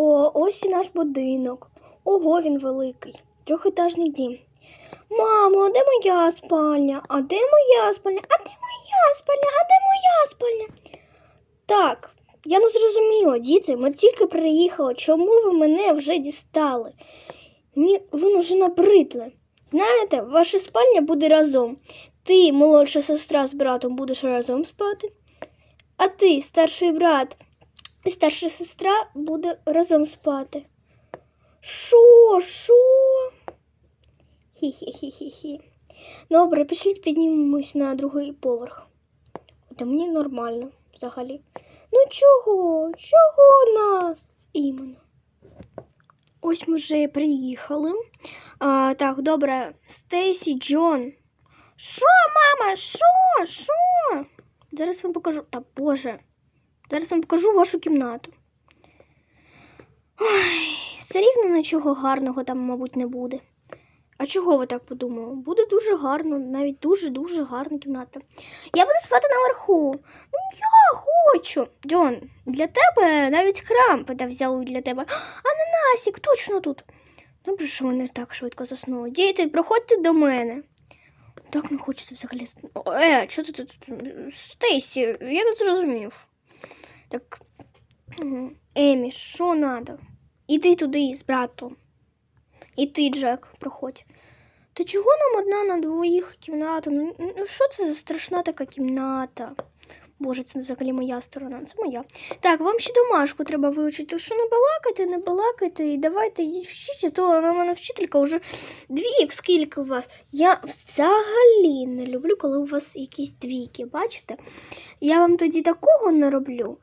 О, ось і наш будинок. Ого, він великий. Трьохетажний дім. Мамо, а де моя спальня? А де моя спальня? А де моя спальня? А де моя спальня? Так, я не зрозуміла, діти, ми тільки приїхали. Чому ви мене вже дістали? Ні, ви вже набридли. Знаєте, ваша спальня буде разом. Ти, молодша сестра з братом, будеш разом спати. А ти, старший брат, і старша сестра буде разом спати. Шо, шо? Хі-хі-хі-хі-хі. Добре, пішліть піднімемось на другий поверх. Та мені нормально взагалі. Ну чого? Чого нас іменно? Ось ми вже приїхали. А, так, добре. Стейсі Джон. Що, мама? Що? Що? Зараз вам покажу. Та боже. Зараз вам покажу вашу кімнату. Ой, все рівно нічого гарного там, мабуть, не буде. А чого ви так подумали? Буде дуже гарно, навіть дуже-дуже гарна кімната. Я буду спати наверху. Ну, я хочу. Джон, для тебе навіть храм взяли для тебе. Ананасік, точно тут. Добре, що вони так швидко заснули. Діти, проходьте до мене. Так не хочеться взагалі. Е, що ти тут? Стейсі, я не зрозумів. Так. Емі, що треба? Іди туди з братом. І ти, Джек, проходь. Та чого нам одна на двоїх кімната? Ну, ну що це за страшна така кімната? Боже, це взагалі моя сторона, це моя. Так, вам ще домашку треба вивчити, що не балакайте, не балакайте, і давайте йдіть вчіть, то на мене вчителька вже двійок, скільки у вас. Я взагалі не люблю, коли у вас якісь двійки, бачите? Я вам тоді такого не роблю.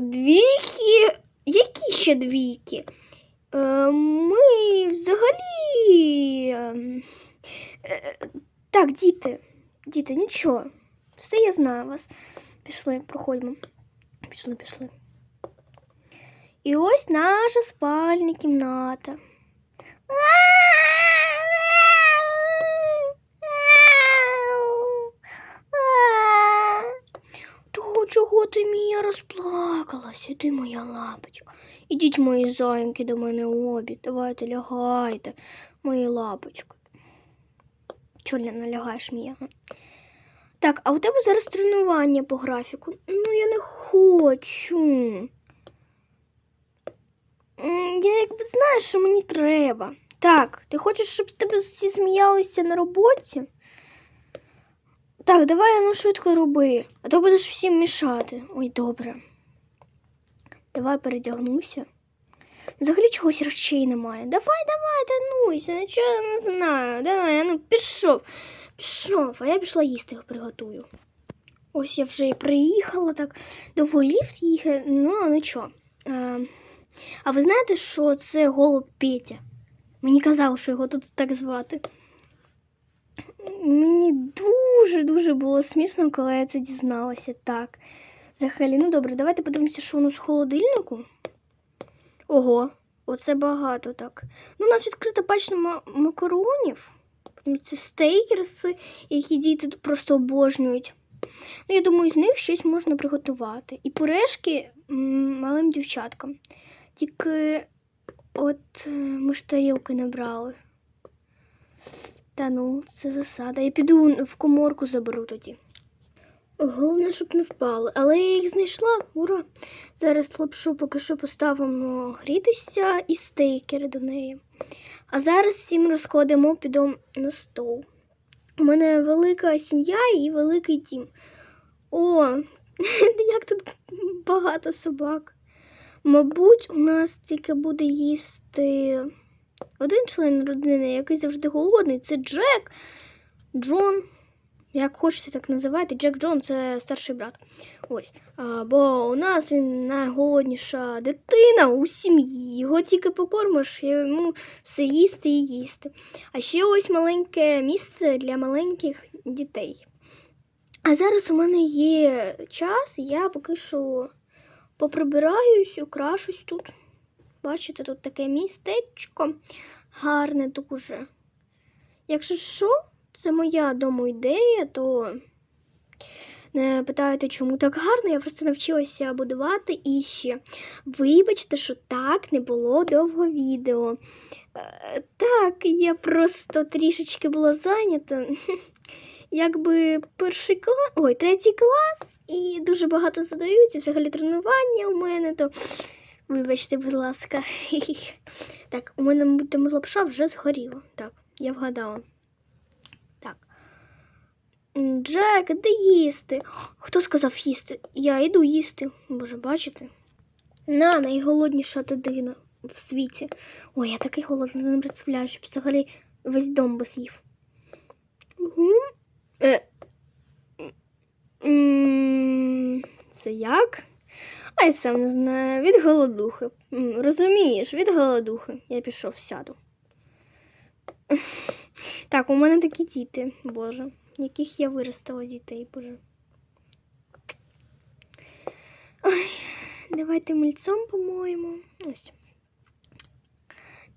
Двійки? Які ще двійки? Е, Ми взагалі. е, Так, діти, діти, нічого. Все я знаю вас. Пішли, проходьмо. Пішли, пішли. І ось наша спальня кімната. Того, чого ти мія розплакалась? Іди, моя лапочка. Ідіть, мої зайки, до мене обід. Давайте лягайте, мої лапочки. Чого не лягаєш, Мія? Так, а у тебе зараз тренування по графіку. Ну, я не хочу. Я якби знаю, що мені треба. Так, ти хочеш, щоб тебе всі сміялися на роботі? Так, давай ну швидко роби, а то будеш всім мішати. Ой, добре. Давай передягнуся. Взагалі чогось речей немає. Давай, давай, тренуйся, нічого я не знаю. Давай, ну пішов. Пішов, а я пішла їсти їх приготую. Ось я вже і приїхала, так довго ліфт їхати, ну нічого. А, а ви знаєте, що це голуб Петя? Мені казали, що його тут так звати. Мені дуже-дуже було смішно, коли я це дізналася. Так. Взагалі, ну добре, давайте подивимося, що у нас в холодильнику. Ого, оце багато так. Ну, у нас відкрита пачка макаронів. Це стейкерси, які діти просто обожнюють. Ну, я думаю, з них щось можна приготувати. І пюрешки малим дівчаткам. Тільки от е, ми ж тарілки не. Та ну, це засада. Я піду в коморку заберу тоді. Головне, щоб не впали. Але я їх знайшла. Ура! Зараз лапшу поки що поставимо грітися і стейкери до неї. А зараз всім розкладемо підом на стол. У мене велика сім'я і великий дім. О, як тут багато собак. Мабуть, у нас тільки буде їсти один член родини, який завжди голодний, це Джек, Джон. Як хочете, так називайте. Джек Джон це старший брат. Ось. А, бо у нас він найголодніша дитина у сім'ї. Його тільки покормиш, йому все їсти і їсти. А ще ось маленьке місце для маленьких дітей. А зараз у мене є час, я поки що поприбираюсь, украшусь тут. Бачите, тут таке містечко гарне дуже. Якщо що, це моя дому ідея, то не питаєте, чому так гарно, я просто навчилася будувати і ще. Вибачте, що так не було довго відео. Е, Так, я просто трішечки була зайнята. Якби перший клас, ой, третій клас, і дуже багато задають, і взагалі тренування у мене, то вибачте, будь ласка. Так, у мене, мабуть, лапша вже згоріла. Так, я вгадала. Джек, де їсти? Хто сказав їсти? Я йду їсти. Боже, бачите? На, найголодніша дитина в світі. Ой, я такий голодний, не представляю, що взагалі весь дом би з'їв. Е. Це як? А я сам не знаю. Від голодухи. Розумієш, від голодухи. Я пішов сяду. Так, у мене такі діти, Боже, яких я виростила дітей, Боже. Ой, давайте мільцом, по-моєму. Ось.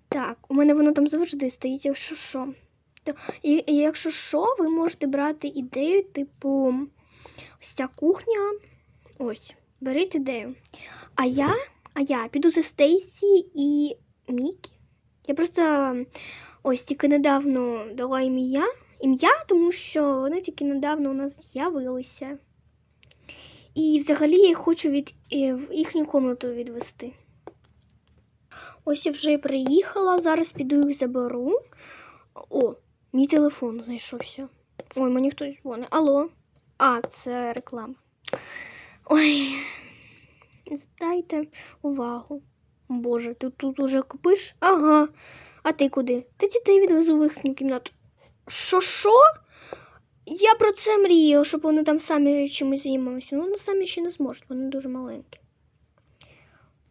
Так, у мене воно там завжди стоїть, якщо що. То, і, і якщо що, ви можете брати ідею, типу, ось ця кухня. Ось, беріть ідею. А я, а я піду за Стейсі і Мікі. Я просто ось тільки недавно дала ім'я, ім'я, тому що вони тільки недавно у нас з'явилися. І взагалі я їх хочу від, е, в їхню комнату відвести. Ось я вже приїхала, зараз піду їх заберу. О, мій телефон знайшовся. Ой, мені хтось дзвонить. Алло. А, це реклама. Ой, дайте увагу. Боже, ти тут уже купиш? Ага. А ти куди? Та дітей відвезу в їхню кімнату. Що що? Я про це мріяла, щоб вони там самі чимось займалися. Ну, вони самі ще не зможуть, вони дуже маленькі.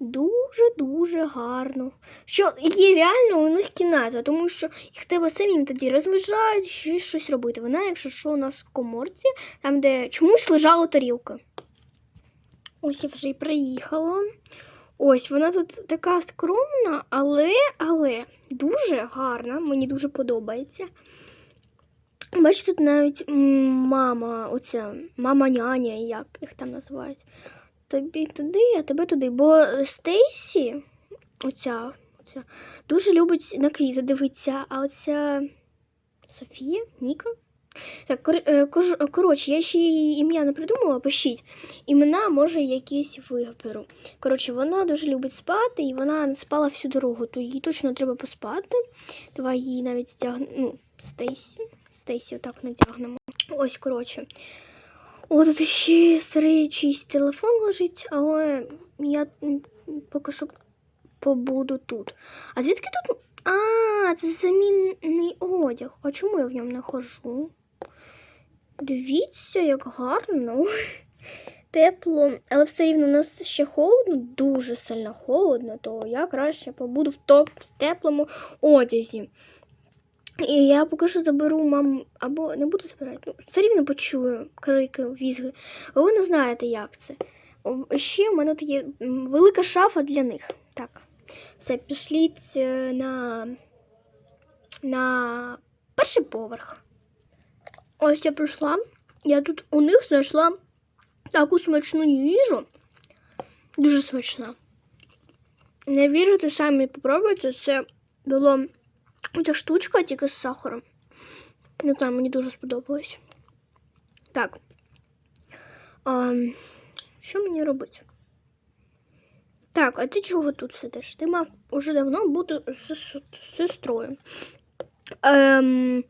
Дуже-дуже гарно. Що є реально у них кімната, тому що їх тебе самим тоді розважають, ще щось робити. Вона, якщо що, у нас в коморці, там, де чомусь лежала тарілка. Ось я вже й приїхала. Ось вона тут така скромна, але, але дуже гарна, мені дуже подобається. Бачите, тут навіть мама, оця мама няня, як їх там називають. Тобі туди, а тебе туди. Бо Стейсі, оця, оця дуже любить на квіти дивитися, а оця Софія, Ніка. Так, е, коротше, я ще її ім'я не придумала, пишіть. Імена, може, якісь виберу. Коротше, вона дуже любить спати, і вона не спала всю дорогу, то їй точно треба поспати. Давай її навіть стягнемо. Ну, Стейсі. Стейсі отак надягнемо. Ось, коротше. О, тут ще старий чийсь телефон лежить, але я поки що побуду тут. А звідки тут. А, це замінний одяг. А чому я в ньому не хожу? Дивіться, як гарно. Тепло, але все рівно у нас ще холодно, дуже сильно холодно, то я краще побуду в топ в теплому одязі. І я поки що заберу маму, або не буду забирати. Ну, все рівно почую крики, візги. Ви не знаєте, як це. Ще у мене тут є велика шафа для них. Так. Все, пішліть е, на, на перший поверх. Ось я прийшла. Я тут у них знайшла таку смачну їжу. Дуже смачна. Не вірите, самі попробуйте. Це було Оця штучка тільки з сахаром. Не знаю, мені дуже сподобалось. Так. А, що мені робити? Так, а ти чого тут сидиш? Ти мав уже давно бути з, сестрою. Ем,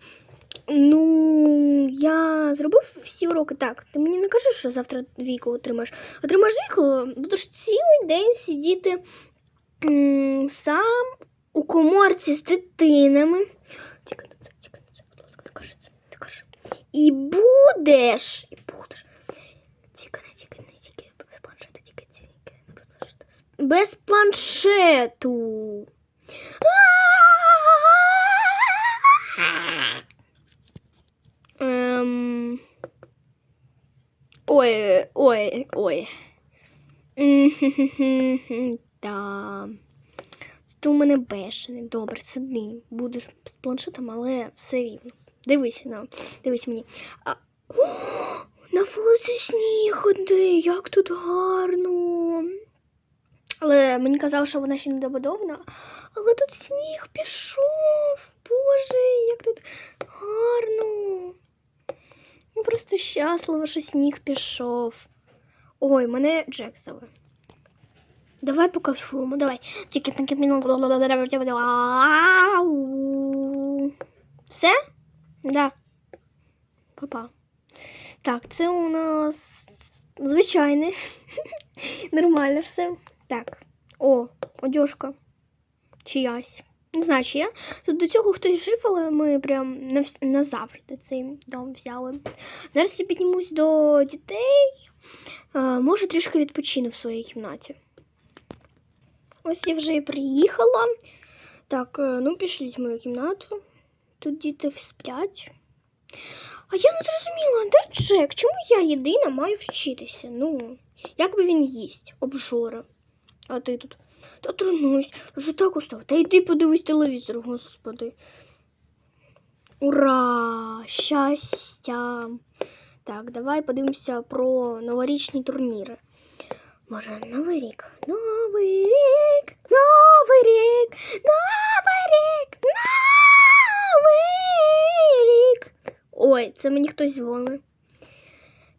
ну, я зробив всі уроки так. Ти мені не кажеш, що завтра двійку отримаєш. Отримаєш двійку, будеш цілий день сидіти м, сам коморці з дитинами. Тільки на це, тільки на це, будь ласка, не кажи не кажи. І будеш, і будеш. Тільки не, тільки не, тільки без планшету, тільки, тільки не без планшету. Без планшету. Ем... Ой, ой, ой. Да. Ти у мене бешений. Добре, сиди. Будеш з планшетом, але все рівно. Дивись на, дивись мені. А... О, На вулиці сніг іде, як тут гарно. Але мені казали, що вона ще не добудована. Але тут сніг пішов. Боже, як тут гарно. Просто щаслива, що сніг пішов. Ой, мене Джек зове. Давай покажемо, давай. Тільки Ау. Все? Да. Папа. Так, це у нас звичайне. Нормально все. Так. О, одежка. Чиясь. Не знаю, чия. Тут до цього хтось жив, але ми прям навс- назавжди цей дом взяли. Зараз я піднімусь до дітей. Е, може, трішки відпочину в своїй кімнаті. Ось я вже і приїхала. Так, е, ну пішліть в мою кімнату. Тут діти сплять. А я не зрозуміла, де Джек? Чому я єдина маю вчитися? Ну, як би він їсть, обжора. А ти тут. Та тренуюсь, вже так устав. Та йди подивись телевізор, господи. Ура! Щастя! Так, давай подивимося про новорічні турніри. Може, Новий рік. Новий рік! Новий рік! Новий рік! Новий рік! Ой, це мені хтось дзвонить.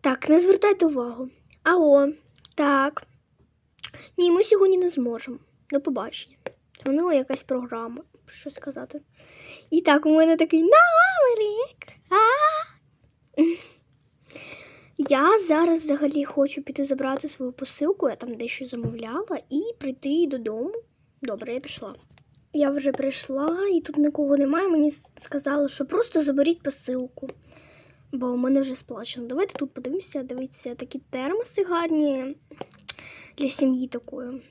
Так, не звертайте увагу. Алло, так. Ні, ми сьогодні не зможемо. До побачення. Дзвонила якась програма, що сказати. І так, у мене такий новий рік. А! Я зараз взагалі хочу піти забрати свою посилку, я там дещо замовляла, і прийти додому. Добре, я пішла. Я вже прийшла і тут нікого немає. Мені сказали, що просто заберіть посилку, бо у мене вже сплачено. Давайте тут подивимося. Дивіться, такі термоси гарні для сім'ї такої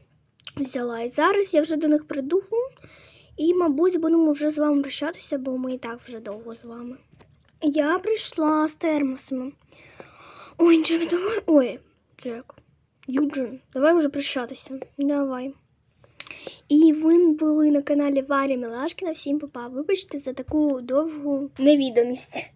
взяла. І зараз я вже до них прийду. І, мабуть, будемо вже з вами прощатися, бо ми і так вже довго з вами. Я прийшла з термосами. Ой, Джек, давай. Ой, Джек. Юджин, давай уже прощатися. Давай. І ви були на каналі Варя Мілашкіна. Всім папа. Вибачте за таку довгу невідомість.